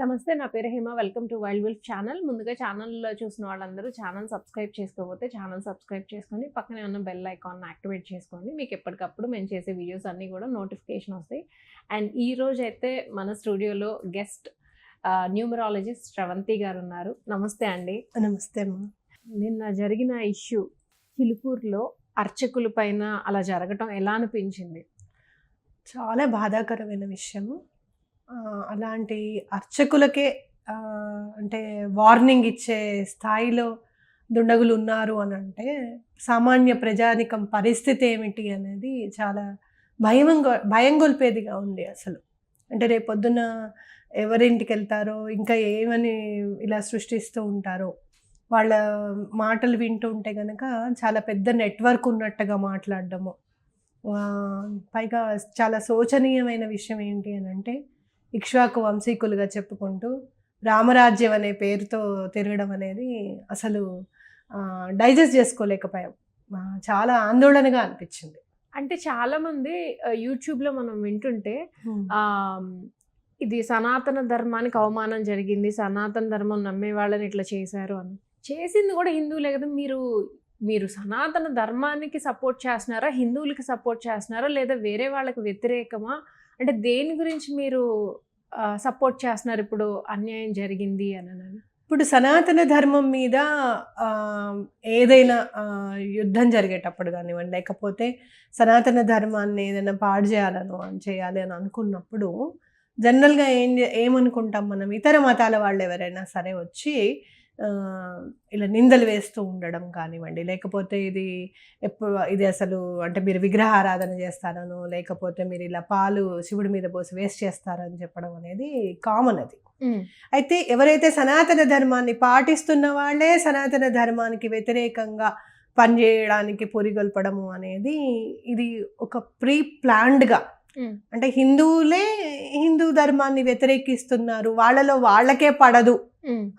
నమస్తే నా పేరు Hema. Welcome to wild wolf channel. ముందుగా ఛానల్లో చూసిన వాళ్ళందరూ ఛానల్ సబ్స్క్రైబ్ చేసుకోకపోతే ఛానల్ సబ్స్క్రైబ్ చేసుకొని పక్కనే ఉన్న బెల్ ఐకాన్ యాక్టివేట్ చేసుకోండి. మీకు ఎప్పటికప్పుడు మేము చేసే వీడియోస్ అన్నీ కూడా నోటిఫికేషన్ వస్తాయి. అండ్ ఈ రోజు అయితే మన స్టూడియోలో గెస్ట్ న్యూమరాలజిస్ట్ శ్రవంతి గారు ఉన్నారు. నమస్తే అండి. నమస్తే అమ్మా. నిన్న జరిగిన ఇష్యూ చిలుకూరులో అర్చకుల పైన అలా జరగటం ఎలా అనిపించింది? చాలా బాధాకరమైన విషయము. అలాంటి అర్చకులకే అంటే వార్నింగ్ ఇచ్చే స్థాయిలో దుండగులు ఉన్నారు అని అంటే సామాన్య ప్రజానికం పరిస్థితి ఏమిటి అనేది చాలా భయం భయం గొల్పేదిగా ఉంది అసలు. అంటే రేపొద్దున ఎవరింటికి వెళ్తారో ఇంకా ఏమని ఇలా సృష్టిస్తూ ఉంటారో వాళ్ళ మాటలు వింటూ ఉంటే కనుక చాలా పెద్ద నెట్వర్క్ ఉన్నట్టుగా మాట్లాడడము. పైగా చాలా శోచనీయమైన విషయం ఏంటి అని అంటే ఇక్ష్వాకు వంశీకులుగా చెప్పుకుంటూ రామరాజ్యం అనే పేరుతో తిరగడం అనేది అసలు డైజెస్ట్ చేసుకోలేకపోయాం. చాలా ఆందోళనగా అనిపించింది. అంటే చాలా మంది ఆ, యూట్యూబ్లో మనం వింటుంటే ఆ ఇది సనాతన ధర్మానికి అవమానం జరిగింది సనాతన ధర్మం నమ్మే వాళ్ళని ఇట్లా చేశారు అని. చేసింది కూడా హిందువులే కదా మీరు మీరు సనాతన ధర్మానికి సపోర్ట్ చేస్తున్నారా? హిందువులకి సపోర్ట్ చేస్తున్నారా? లేదా వేరే వాళ్ళకి వ్యతిరేకమా? అంటే దేని గురించి మీరు సపోర్ట్ చేస్తున్నారు ఇప్పుడు అన్యాయం జరిగింది అని ఇప్పుడు సనాతన ధర్మం మీద ఏదైనా యుద్ధం జరిగేటప్పుడు కానివ్వండి లేకపోతే సనాతన ధర్మాన్ని ఏదైనా పాడు చేయాలను అని చేయాలి అని అనుకున్నప్పుడు జనరల్గా ఏం ఏమనుకుంటాం మనం? ఇతర మతాల వాళ్ళు ఎవరైనా సరే వచ్చి ఇలా నిందలు వేస్తూ ఉండడం కానివ్వండి లేకపోతే ఇది ఎప్పుడు ఇది అసలు అంటే మీరు విగ్రహారాధన చేస్తారను లేకపోతే మీరు ఇలా పాలు శివుడి మీద పోసి వేస్ట్ చేస్తారని చెప్పడం అనేది కామన్ అది అయితే ఎవరైతే సనాతన ధర్మాన్ని పాటిస్తున్న వాళ్ళే సనాతన ధర్మానికి వ్యతిరేకంగా పనిచేయడానికి పొరిగొల్పడము అనేది ఇది ఒక ప్రీ ప్లాన్డ్గా. అంటే హిందువులే హిందూ ధర్మాన్ని వ్యతిరేకిస్తున్నారు. వాళ్ళలో వాళ్ళకే పడదు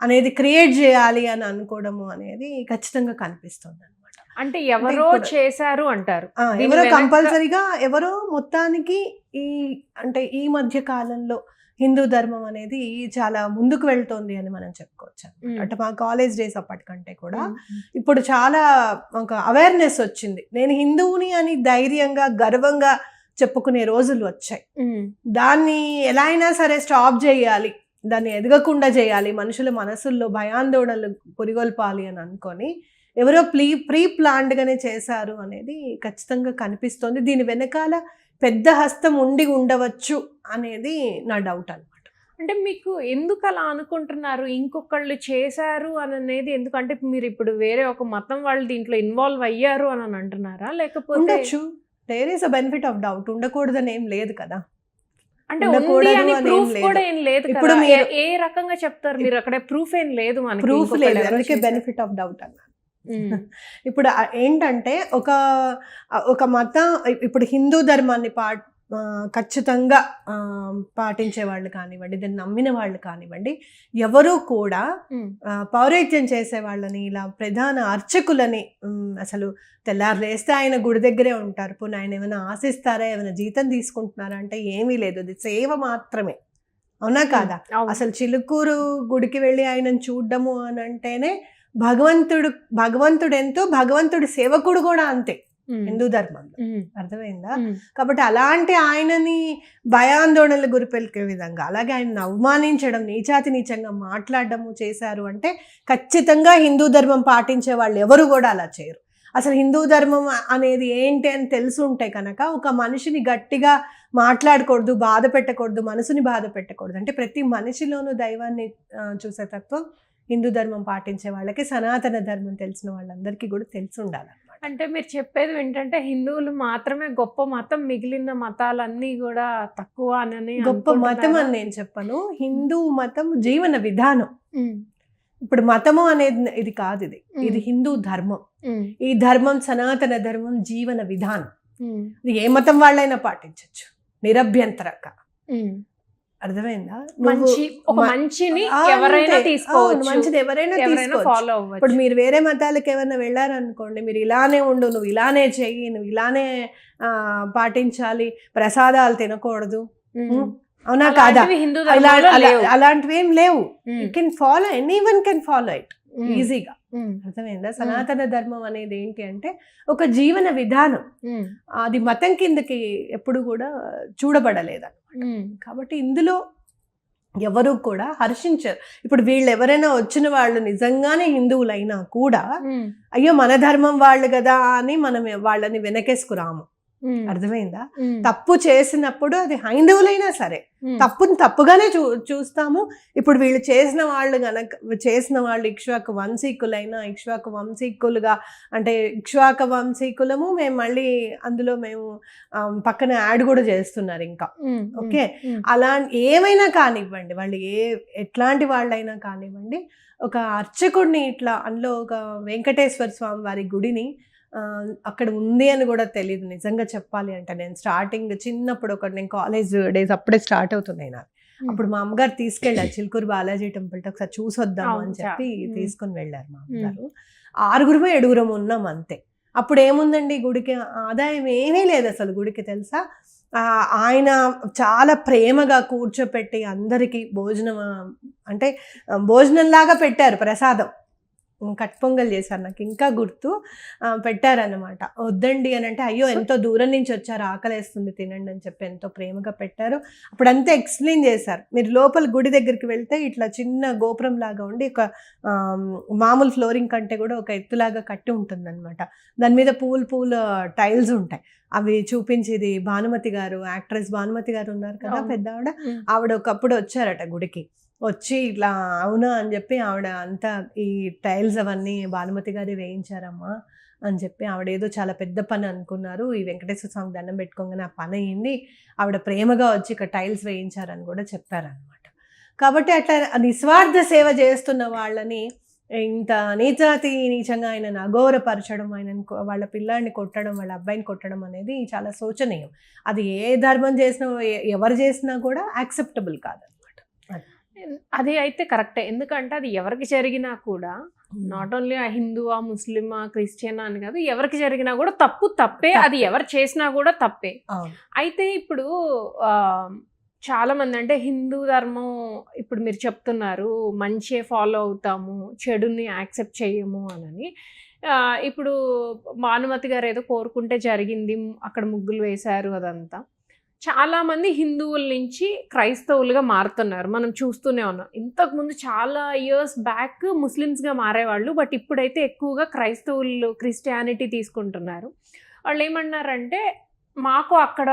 అనేది క్రియేట్ చేయాలి అని అనుకోవడము అనేది ఖచ్చితంగా కనిపిస్తుంది అనమాట అంటే ఎవరో చేశారు అంటారు. ఎవరో కంపల్సరీగా ఎవరో మొత్తానికి ఈ అంటే ఈ మధ్య కాలంలో హిందూ ధర్మం అనేది చాలా ముందుకు వెళ్తోంది అని మనం చెప్పుకోవచ్చు. అంటే మా కాలేజ్ డేస్ అప్పటికంటే కూడా ఇప్పుడు చాలా ఒక అవేర్నెస్ వచ్చింది. నేను హిందువుని అని ధైర్యంగా గర్వంగా చెప్పుకునే రోజులు వచ్చాయి. దాన్ని ఎలా అయినా సరే స్టాప్ చేయాలి. దాన్ని ఎదగకుండా చేయాలి. మనుషుల మనసుల్లో భయాందోళనలు పురిగొల్పాలి అని అనుకొని ఎవరో ప్రీ ప్రీ ప్లాన్డ్గానే చేశారు అనేది ఖచ్చితంగా కనిపిస్తోంది. దీని వెనకాల పెద్ద హస్తం ఉండి ఉండవచ్చు అనేది నా డౌట్ అనమాట అంటే మీకు ఎందుకు అలా అనుకుంటున్నారు? ఇంకొకళ్ళు చేశారు అని అనేది ఎందుకంటే మీరు ఇప్పుడు వేరే ఒక మతం వాళ్ళు దీంట్లో ఇన్వాల్వ్ అయ్యారు అని అని అంటున్నారా? లేకపోతే there is a benefit of doubt ఉండకూడదని ఏం లేదు కదా. అంటే ఇప్పుడు ఏ- రకంగా చెప్తారు? మీరు అక్కడ ప్రూఫ్ ఏం లేదు మనకి ప్రూఫ్ లేదు. అందుకే. బెనిఫిట్ ఆఫ్ డౌట్ అన్న. ఉమ్. ఇప్పుడు ఏంటంటే ఒక ఒక మతం ఇప్పుడు హిందూ ధర్మాన్ని పా ఖచ్చితంగా పాటించే వాళ్ళు కానివ్వండి దాన్ని నమ్మిన వాళ్ళు కానివ్వండి ఎవరూ కూడా పౌరైత్యం చేసే వాళ్ళని ఇలా ప్రధాన అర్చకులని అసలు తెల్లారు లేస్తే ఆయన గుడి దగ్గరే ఉంటారు. పోనీ ఆయన ఏమైనా ఆశిస్తారా ఏమైనా జీతం తీసుకుంటున్నారా అంటే ఏమీ లేదు. అది సేవ మాత్రమే. అవునా కాదా. అసలు చిలుకూరు గుడికి వెళ్ళి ఆయనను చూడ్డము అని అంటేనే భగవంతుడు భగవంతుడు ఎంతో భగవంతుడి సేవకుడు కూడా అంతే. హిందూ ధర్మంలో. అర్థమైందా. కాబట్టి అలాంటి ఆయనని భయాందోళనలు గురిపెలికే విధంగా అలాగే ఆయనను అవమానించడం నీచాతి నీచంగా మాట్లాడడము చేశారు అంటే ఖచ్చితంగా హిందూ ధర్మం పాటించే వాళ్ళు ఎవరు కూడా అలా చేయరు. అసలు హిందూ ధర్మం అనేది ఏంటి అని తెలుసుంటే కనుక ఒక మనిషిని గట్టిగా మాట్లాడకూడదు బాధ పెట్టకూడదు మనసుని బాధ పెట్టకూడదు. అంటే ప్రతి మనిషిలోనూ దైవాన్ని చూసే తత్వం హిందూ ధర్మం పాటించే వాళ్ళకి సనాతన ధర్మం తెలిసిన వాళ్ళందరికీ కూడా తెలిసి ఉండాలన్నమాట అంటే మీరు చెప్పేది ఏంటంటే హిందువులు మాత్రమే గొప్ప మతం మిగిలిన మతాలన్నీ కూడా తక్కువ అని గొప్ప మతం అని నేను చెప్పను హిందూ మతం జీవన విధానం. ఇప్పుడు మతము అనేది ఇది కాదు ఇది. ఇది హిందూ ధర్మం. ఈ ధర్మం సనాతన ధర్మం జీవన విధానం. ఇది ఏ మతం వాళ్ళైనా పాటించవచ్చు నిరభ్యంతరంగా. అర్థమైందా? మంచి ఒక మంచిని ఎవరైనా. తీసుకోవచ్చు. మంచిది ఎవరైనా తీసుకోవచ్చు. ఫాలో ఇప్పుడు మీరు వేరే మతాలకు ఏమైనా వెళ్ళారనుకోండి మీరు ఇలానే ఉండు నువ్వు ఇలానే చెయ్యి నువ్వు ఇలానే పాటించాలి ప్రసాదాలు తినకూడదు. అవునా కాదా? అలాంటివి ఏం లేవు. You can follow anyone can follow it ఈజీగా. అర్థమైందా? సనాతన ధర్మం అనేది ఏంటి అంటే ఒక జీవన విధానం. అది మతం కిందకి ఎప్పుడు కూడా చూడబడలేదు కాబట్టి ఇందులో ఎవరు కూడా హర్షించరు. ఇప్పుడు వీళ్ళు ఎవరైనా వచ్చిన వాళ్ళు నిజంగానే హిందువులైనా కూడా అయ్యో మన ధర్మం వాళ్ళు కదా అని మనం వాళ్ళని వెనకేసుకురాము. అర్థమైందా? తప్పు చేసినప్పుడు అది హైందవులైనా సరే. తప్పుని తప్పుగానే చూ చూస్తాము. ఇప్పుడు వీళ్ళు చేసిన వాళ్ళు గనక చేసిన వాళ్ళు ఇక్ష్వాకు వంశీకులైనా ఇక్ష్వాకు వంశీకులుగా అంటే ఇక్ష్వాక వంశీకులము మేము మళ్ళీ అందులో మేము పక్కన యాడ్ కూడా చేస్తున్నారు ఇంకా. ఓకే? అలా ఏమైనా కానివ్వండి వాళ్ళు ఏ ఎట్లాంటి వాళ్ళైనా కానివ్వండి ఒక అర్చకుడిని ఇట్లా అందులో ఒక వెంకటేశ్వర స్వామి వారి గుడిని అక్కడ ఉంది అని కూడా తెలియదు నిజంగా చెప్పాలి అంటే నేను స్టార్టింగ్ చిన్నప్పుడు ఒక నేను కాలేజ్ డేస్ అప్పుడే స్టార్ట్ అవుతున్నాయి నాకు. అప్పుడు మా అమ్మగారు తీసుకెళ్ళారు చిలుకూరు బాలాజీ టెంపుల్ ఒకసారి చూసొద్దాము అవును, అని చెప్పి. తీసుకొని వెళ్ళారు మా అమ్మగారు. ఆరుగురు ఏడుగురం ఉన్నాం అంతే. అప్పుడు ఏముందండి గుడికి? ఆదాయం ఏమీ లేదు అసలు గుడికి తెలుసా? ఆయన చాలా ప్రేమగా కూర్చోపెట్టి అందరికీ భోజనం అంటే భోజనంలాగా పెట్టారు ప్రసాదం. కట్ పొంగల్ చేశారు నాకు ఇంకా గుర్తు. ఆ, పెట్టారన్నమాట. వద్దండి అని అంటే అయ్యో ఎంతో దూరం నుంచి వచ్చారు ఆకలేస్తుంది తినండి అని చెప్పి ఎంతో ప్రేమగా పెట్టారు. అప్పుడు అంతా ఎక్స్ప్లెయిన్ చేశారు. మీరు లోపల గుడి దగ్గరికి వెళ్తే ఇట్లా చిన్న గోపురం లాగా ఉండి ఒక మామూలు ఫ్లోరింగ్ కంటే కూడా ఒక ఎత్తులాగా కట్టి ఉంటుందన్నమాట. దాని మీద పూలు పూల టైల్స్ ఉంటాయి. అవి చూపించేది భానుమతి గారు యాక్ట్రెస్ భానుమతి గారు ఉన్నారు కదా. పెద్ద ఆవిడ ఆవిడ ఒకప్పుడు వచ్చారట గుడికి. వచ్చి ఇట్లా అవునా అని చెప్పి ఆవిడ అంతా ఈ టైల్స్ అవన్నీ భానుమతి గారి వేయించారమ్మా అని చెప్పి ఆవిడ ఏదో చాలా పెద్ద పని అనుకున్నారు. ఈ వెంకటేశ్వర స్వామి దండం పెట్టుకోగానే ఆ పని అయింది. ఆవిడ ప్రేమగా వచ్చి ఇక్కడ టైల్స్ వేయించారని కూడా చెప్పారనమాట కాబట్టి అట్లా నిస్వార్థ సేవ చేస్తున్న వాళ్ళని ఇంత నీచాతి నీచంగా ఆయనను అఘోరపరచడం ఆయనను వాళ్ళ పిల్లాడిని కొట్టడం వాళ్ళ అబ్బాయిని కొట్టడం అనేది చాలా శోచనీయం. అది ఏ ధర్మం చేసినా ఎ- ఎవరు చేసినా కూడా యాక్సెప్టబుల్ కాదనమాట అది అయితే కరెక్టే. ఎందుకంటే అది ఎవరికి జరిగినా కూడా నాట్ ఓన్లీ ఆ హిందువా ముస్లిమా క్రిస్టియనా అని కాదు ఎవరికి జరిగినా కూడా తప్పు తప్పే. అది. ఎవరు చేసినా కూడా తప్పే. అయితే ఇప్పుడు చాలా మంది అంటే హిందూ ధర్మం ఇప్పుడు మీరు చెప్తున్నారు మంచే ఫాలో అవుతాము చెడుని యాక్సెప్ట్ చేయము అని ఇప్పుడు భానుమతి గారు ఏదో కోరుకుంటే జరిగింది అక్కడ ముగ్గులు వేశారు అదంతా. చాలా మంది హిందువుల నుంచి క్రైస్తవులుగా మారుతున్నారు. మనం చూస్తూనే ఉన్నాం. ఇంతకుముందు చాలా ఇయర్స్ బ్యాక్ ముస్లిమ్స్గా మారేవాళ్ళు బట్ ఇప్పుడైతే ఎక్కువగా క్రైస్తవులు క్రిస్టియానిటీ తీసుకుంటున్నారు. వాళ్ళు ఏమన్నారంటే మాకు అక్కడ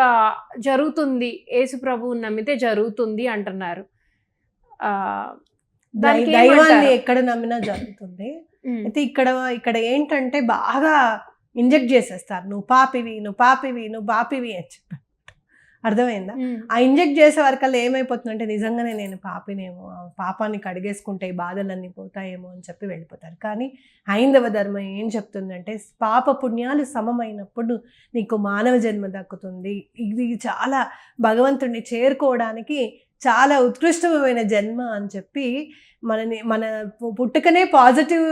జరుగుతుంది యేసు ప్రభువుని నమ్మితే జరుగుతుంది అంటున్నారు. దైవాన్ని? ఎక్కడ నమ్మినా జరుగుతుంది. అయితే ఇక్కడ ఇక్కడ ఏంటంటే బాగా ఇంజెక్ట్ చేసేస్తారు. నువ్వు పాపివి నువ్వు పాపివి నువ్వు పాపివి అని చెప్పి. అర్థమైందా? ఆ ఇంజెక్ట్ చేసే వరకల్లా ఏమైపోతుందంటే నిజంగానే నేను పాపినేమో పాపాన్ని కడిగేసుకుంటే ఈ బాధలన్నీ పోతాయేమో అని చెప్పి వెళ్ళిపోతారు. కానీ హైందవ ధర్మం ఏం చెప్తుందంటే పాప పుణ్యాలు సమమైనప్పుడు నీకు మానవ జన్మ దక్కుతుంది. ఇది చాలా భగవంతుడిని చేరుకోవడానికి చాలా ఉత్కృష్టమైన జన్మ అని చెప్పి మనని మన పుట్టుకనే పాజిటివ్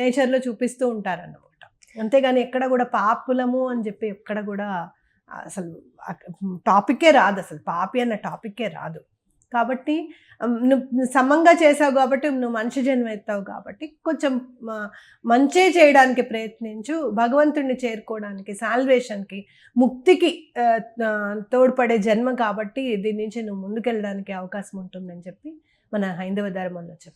నేచర్లో చూపిస్తూ ఉంటారన్నమాట. అంతేగాని ఎక్కడ కూడా పాపులము అని చెప్పి ఎక్కడ కూడా అసలు టాపికే రాదు అసలు. పాపి అన్న టాపికే రాదు. కాబట్టి నువ్వు సమంగా చేసావు కాబట్టి నువ్వు మనిషి జన్మ ఎత్తావు కాబట్టి కొంచెం మంచే చేయడానికి ప్రయత్నించు. భగవంతుడిని చేరుకోవడానికి సాల్వేషన్కి ముక్తికి తోడ్పడే జన్మ కాబట్టి దీని నుంచి నువ్వు ముందుకెళ్ళడానికి అవకాశం ఉంటుందని చెప్పి మన హైందవ ధర్మంలో చెప్తారు